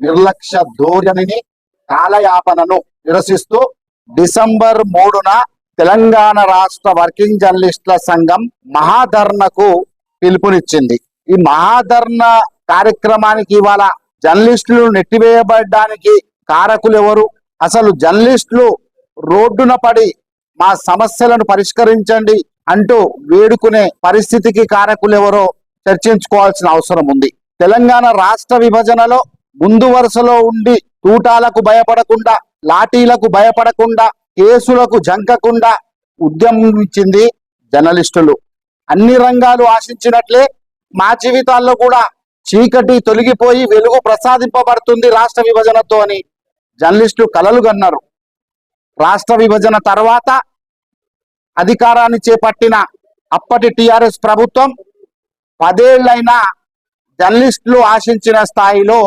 నిర్లక్ష్య ధోరణిని కాలయాపనను నిరసిస్తూ డిసెంబర్ మూడున తెలంగాణ రాష్ట్ర వర్కింగ్ జర్నలిస్టుల సంఘం మహాధర్నకు పిలుపునిచ్చింది. ఈ మహాధర్న కార్యక్రమానికి ఇవాళ జర్నలిస్టులు నెట్టివేయబడడానికి కారకులు ఎవరు అసలు జర్నలిస్టులు రోడ్డున పడి మా సమస్యలను పరిష్కరించండి అంటూ వేడుకునే పరిస్థితికి కారకులు ఎవరో చర్చించుకోవాల్సిన అవసరం ఉంది. తెలంగాణ రాష్ట్ర విభజనలో ముందు వరుసలో ఉండి తూటాలకు భయపడకుండా లాఠీలకు భయపడకుండా కేసులకు జంకకుండా ఉద్యమించింది జర్నలిస్టులు. అన్ని రంగాలు ఆశించినట్లే మా జీవితాల్లో కూడా చీకటి తొలగిపోయి వెలుగు ప్రసాదింపబడుతుంది రాష్ట్ర విభజనతో అని జర్నలిస్టులు కలలు కన్నారు రాష్ట్ర విభజన తర్వాత అధికారాన్ని చేపట్టిన అప్పటి టిఆర్ఎస్ ప్రభుత్వం పదేళ్ళైనా జర్నలిస్టులు ఆశించిన స్థాయిలో